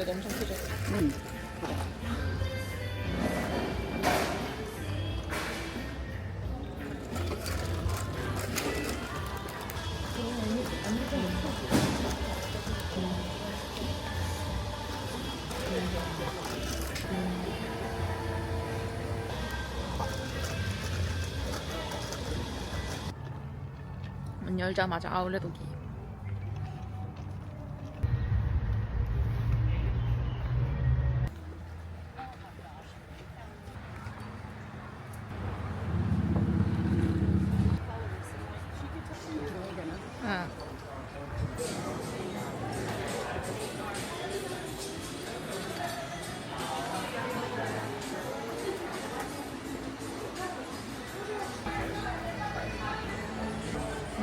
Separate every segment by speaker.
Speaker 1: 동네도 엄청 크죠.
Speaker 2: 응.
Speaker 1: 문 열자마자 아울렛 오기.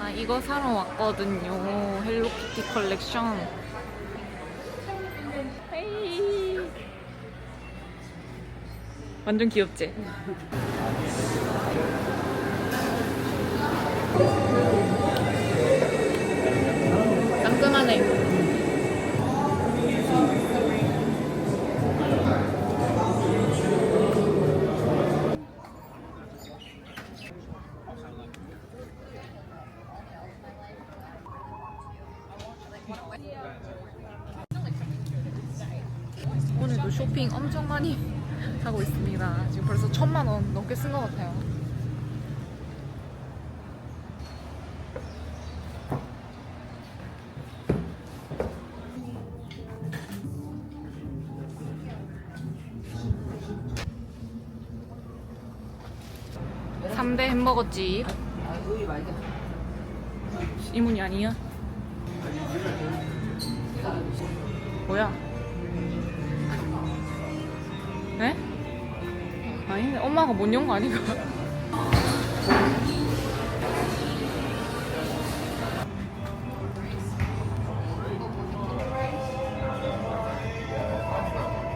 Speaker 1: 나 이거 사러 왔거든요. 헬로키티 컬렉션. 헤이. 완전 귀엽지? 오늘도 쇼핑 엄청 많이 하고 있습니다. 지금 벌써 천만 원 넘게 쓴 것 같아요. 삼대 햄버거집
Speaker 2: 아, 여기 말이야.
Speaker 1: 이문이 아니야? 뭐야? 아닌데 엄마가 못 연 거 아닌가?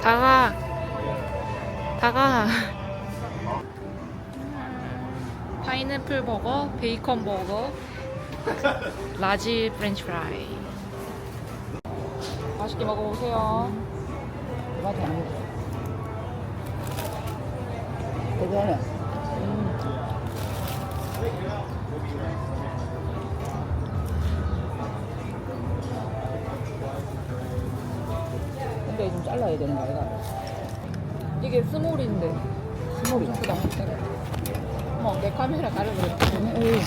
Speaker 1: 다가 다가 파인애플 버거, 베이컨 버거, 라지 프렌치 프라이. 맛있게 먹어보세요.
Speaker 2: 이밖에 안 먹어. 대 단해. 근데 좀 잘라야 되는 거 아이가?
Speaker 1: 이게 스몰인데.
Speaker 2: 스몰이다.
Speaker 1: 크다. 어머, 내 카메라 가려버렸어.
Speaker 2: 에이.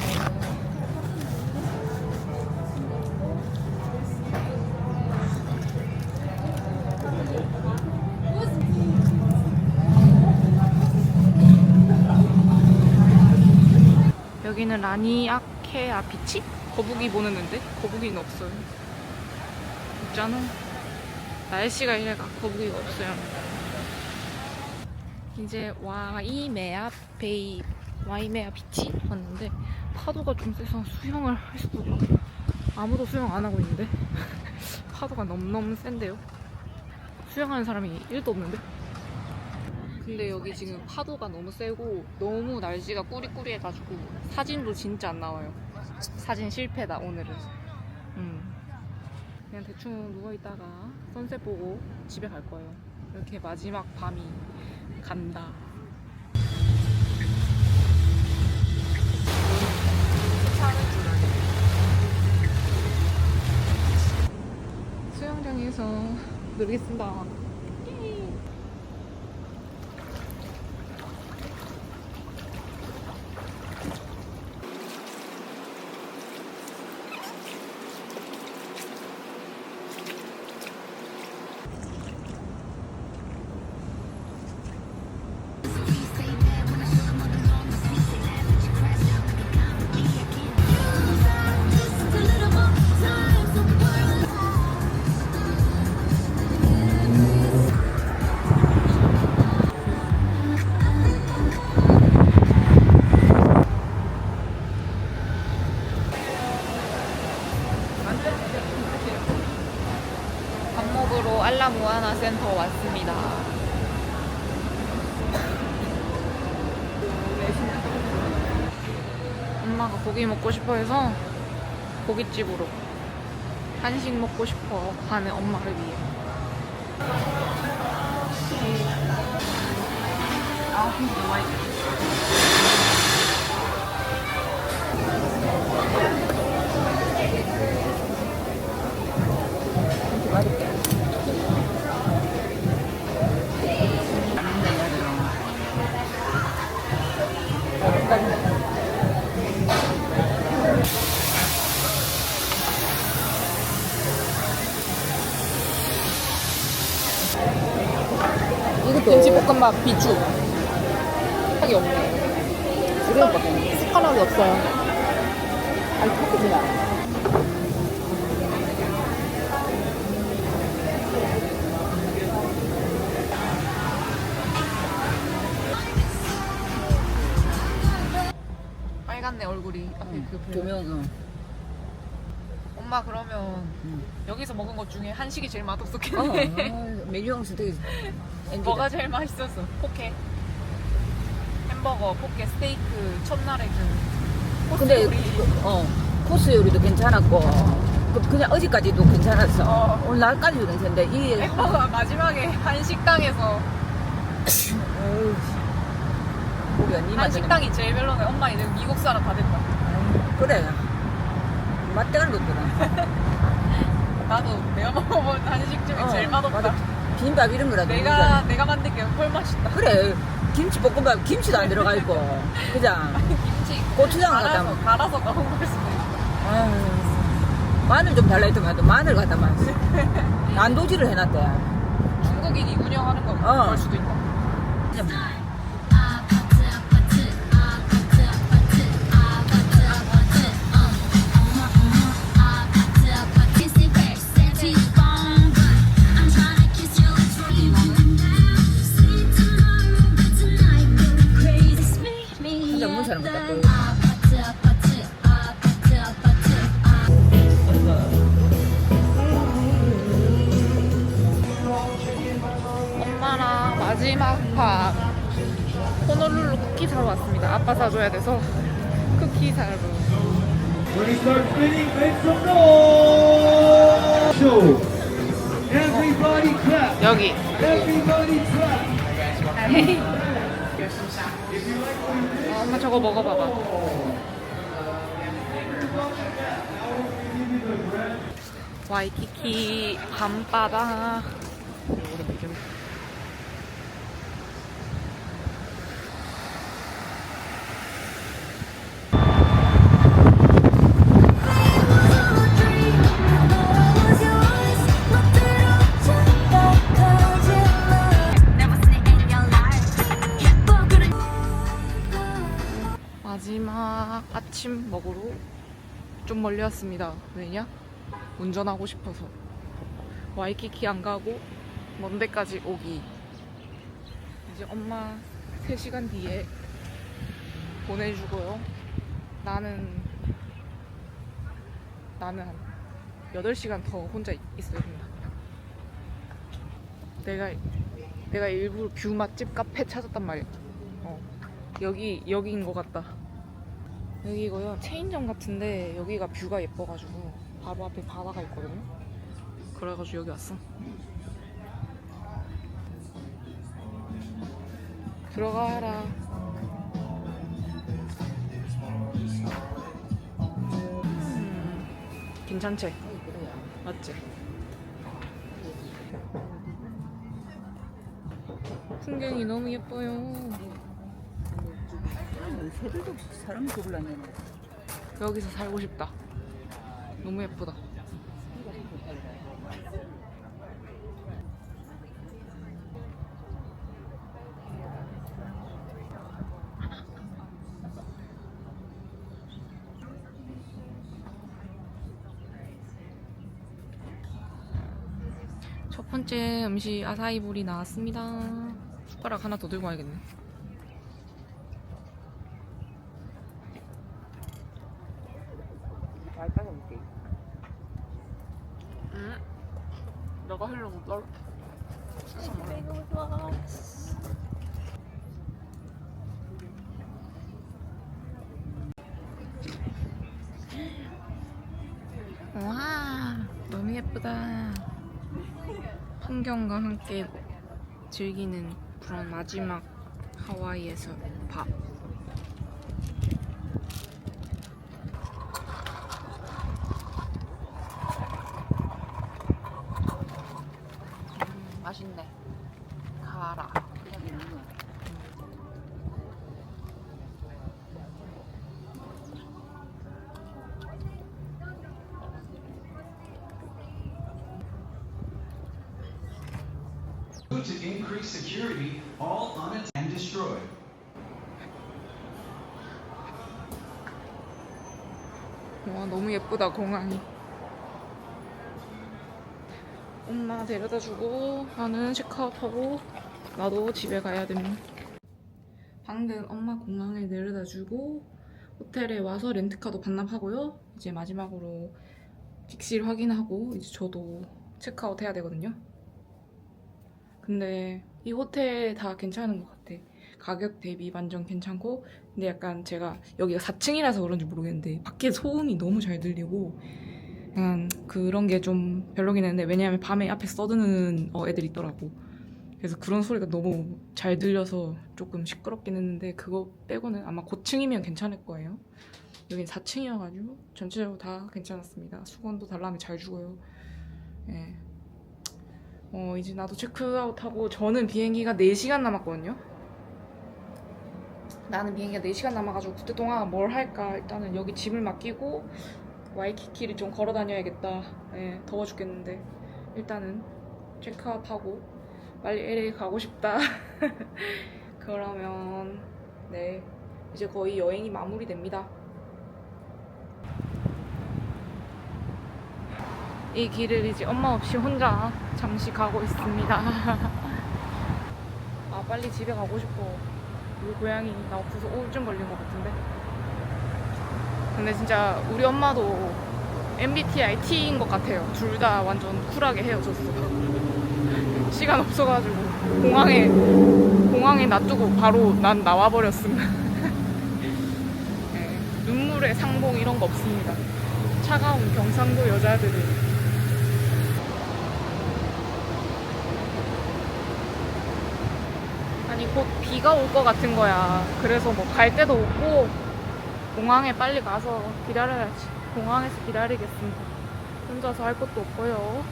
Speaker 1: 라니 아케아 비치? 거북이 보는데 거북이는 없어요. 있잖아. 날씨가 이래가 거북이가 없어요. 이제 와이메아 베이 와이메아 비치 왔는데 파도가 좀 세서 수영을 할 수가 없고 아무도 수영 안 하고 있는데 파도가 너무너무 센데요. 수영하는 사람이 1도 없는데? 근데 여기 지금 파도가 너무 세고 너무 날씨가 꾸리꾸리해가지고 사진도 진짜 안 나와요. 사진 실패다 오늘은. 음. 그냥 대충 누워 있다가 선셋 보고 집에 갈 거예요. 이렇게 마지막 밤이 간다. 수영장에서 놀겠습니다. 마지막으로 알라무아나 센터 왔습니다. 엄마가 고기 먹고 싶어 해서 고깃집으로 한식 먹고 싶어 하는 엄마를 위해. 아,
Speaker 2: 근데 맛있
Speaker 1: 볶음밥 비추. 하기 없네.
Speaker 2: 없네.
Speaker 1: 숟가락이 없어요.
Speaker 2: 아니 토끼지나.
Speaker 1: 빨갛네 얼굴이. 앞에 그.
Speaker 2: 어.
Speaker 1: 엄마 그러면
Speaker 2: 응.
Speaker 1: 여기서 먹은 것 중에 한식이 제일
Speaker 2: 어,
Speaker 1: 맛없었겠네.
Speaker 2: 어, 메뉴형수 되게.
Speaker 1: 뭐가 제일 맛있었어? 포케. 햄버거, 포케, 스테이크, 첫날에 그 코스
Speaker 2: 근데
Speaker 1: 요리.
Speaker 2: 그, 어 코스 요리도 괜찮았고 그, 그냥 어제까지도 괜찮았어.
Speaker 1: 어.
Speaker 2: 오늘 날까지도 괜찮은데 이
Speaker 1: 햄버거가 마지막에 한 식당에서
Speaker 2: 우리가 니 맛대로
Speaker 1: 한식당이 제일 별로네. 엄마 이제 미국 사람 다 됐다.
Speaker 2: 그래 맛대가리 높더라.
Speaker 1: 나도 내가 먹어본 한식 중에
Speaker 2: 어,
Speaker 1: 제일 맛없다.
Speaker 2: 맞아. 비빔밥 이런 거라도
Speaker 1: 내가
Speaker 2: 먹어야
Speaker 1: 내가 만든 게 훨 맛있다.
Speaker 2: 그래 김치 볶음밥 김치도 안 들어가 있고 그냥
Speaker 1: 김치
Speaker 2: 고추장
Speaker 1: 갈아서
Speaker 2: 갖다
Speaker 1: 갈아서 넣은 걸 수도 있어.
Speaker 2: 아유, 마늘 좀 달라 했더만 마늘 갖다 만 난도질을 해놨대.
Speaker 1: 중국인이 운영하는 거
Speaker 2: 어.
Speaker 1: 수도 있다.
Speaker 2: 그냥
Speaker 1: 사줘야 돼서 쿠키 사러.
Speaker 3: When he starts spinning, make some noise! Show. Everybody clap.
Speaker 1: 여기.
Speaker 3: Everybody clap.
Speaker 1: 어, 엄마 저거 먹어봐봐. 와이키키 밤바다. 좀 멀리 왔습니다. 왜냐? 운전하고 싶어서. 와이키키 안 가고 먼 데까지 오기. 이제 엄마 3시간 뒤에 보내주고요. 나는, 나는 한 8시간 더 혼자 있- 있어야 된다. 내가, 내가 일부러 뷰 맛집 카페 찾았단 말이야. 어. 여기 여기인 것 같다. 여기고요. 체인점 같은데 여기가 뷰가 예뻐가지고 바로 앞에 바다가 있거든요. 그래가지고 여기 왔어. 들어가라. 음, 괜찮지? 맞지? 풍경이 너무 예뻐요.
Speaker 2: 새들도 사람 죽을라네.
Speaker 1: 여기서 살고 싶다. 너무 예쁘다. 첫 번째 음식 아사이볼이 나왔습니다. 숟가락 하나 더 들고 와야겠네.
Speaker 2: 알바가 못돼.
Speaker 1: 응? 너가 하려고 널 와 너무 풍경과 함께 즐기는 그런 마지막 하와이에서 밥. 음, 맛있네. 가라.
Speaker 4: To increase security, all unattended and destroyed.
Speaker 1: 와 너무 예쁘다 공항이. 엄마 데려다 주고 나는 체크아웃하고 나도 집에 가야 됩니다. 방금 엄마 공항에 내려다 주고 호텔에 와서 렌트카도 반납하고요. 이제 마지막으로 객실 확인하고 이제 저도 체크아웃 해야 되거든요. 근데 이 호텔 다 괜찮은 것 같아. 가격 대비 완전 괜찮고 근데 약간 제가 여기가 4층이라서 그런지 모르겠는데 밖에 소음이 너무 잘 들리고 약간 그런 게 좀 별로긴 했는데 왜냐하면 밤에 앞에 써드는 어, 애들이 있더라고 그래서 그런 소리가 너무 잘 들려서 조금 시끄럽긴 했는데 그거 빼고는 아마 고층이면 괜찮을 거예요 여긴 4층이어가지고 전체적으로 다 괜찮았습니다 수건도 달라면 잘 주고요 예. 어 이제 나도 체크아웃하고 저는 비행기가 4시간 남았거든요. 나는 비행기가 4시간 남아가지고 그때 동안 뭘 할까? 일단은 여기 짐을 맡기고 와이키키를 좀 걸어 다녀야겠다. 예, 더워 죽겠는데. 일단은 체크아웃하고 빨리 LA 가고 싶다. 그러면 네. 이제 거의 여행이 마무리됩니다 이 길을 이제 엄마 없이 혼자 잠시 가고 있습니다 아 빨리 집에 가고 싶어 우리 고양이 나 없어서 우울증 걸린 것 같은데. 근데 진짜 우리 엄마도 MBTI T인 것 같아요. 둘 다 완전 쿨하게 헤어졌어. 시간 없어가지고 공항에 공항에 놔두고 바로 난 나와 버렸음. 네, 눈물의 상봉 이런 거 없습니다. 차가운 경상도 여자들이 아니 곧 비가 올 것 같은 거야. 그래서 뭐 갈 데도 없고 공항에 빨리 가서 기다려야지. 공항에서 기다리겠습니다. 혼자서 할 것도 없고요.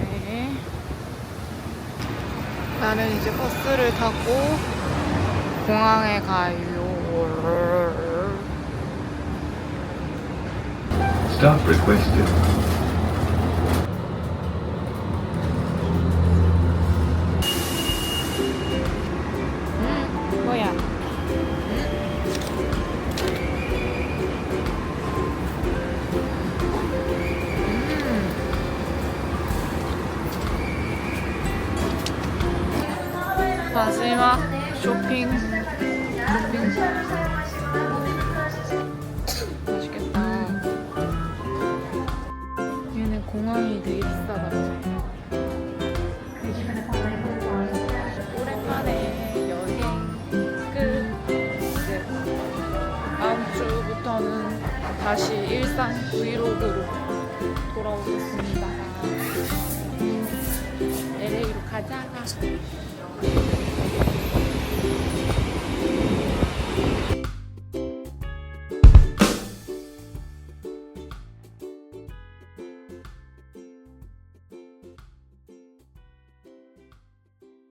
Speaker 1: 네. 나는 이제 버스를 타고 공항에 가요.
Speaker 3: Stop requested.
Speaker 1: 다시 일상 브이로그로 돌아오겠습니다. LA로 가자.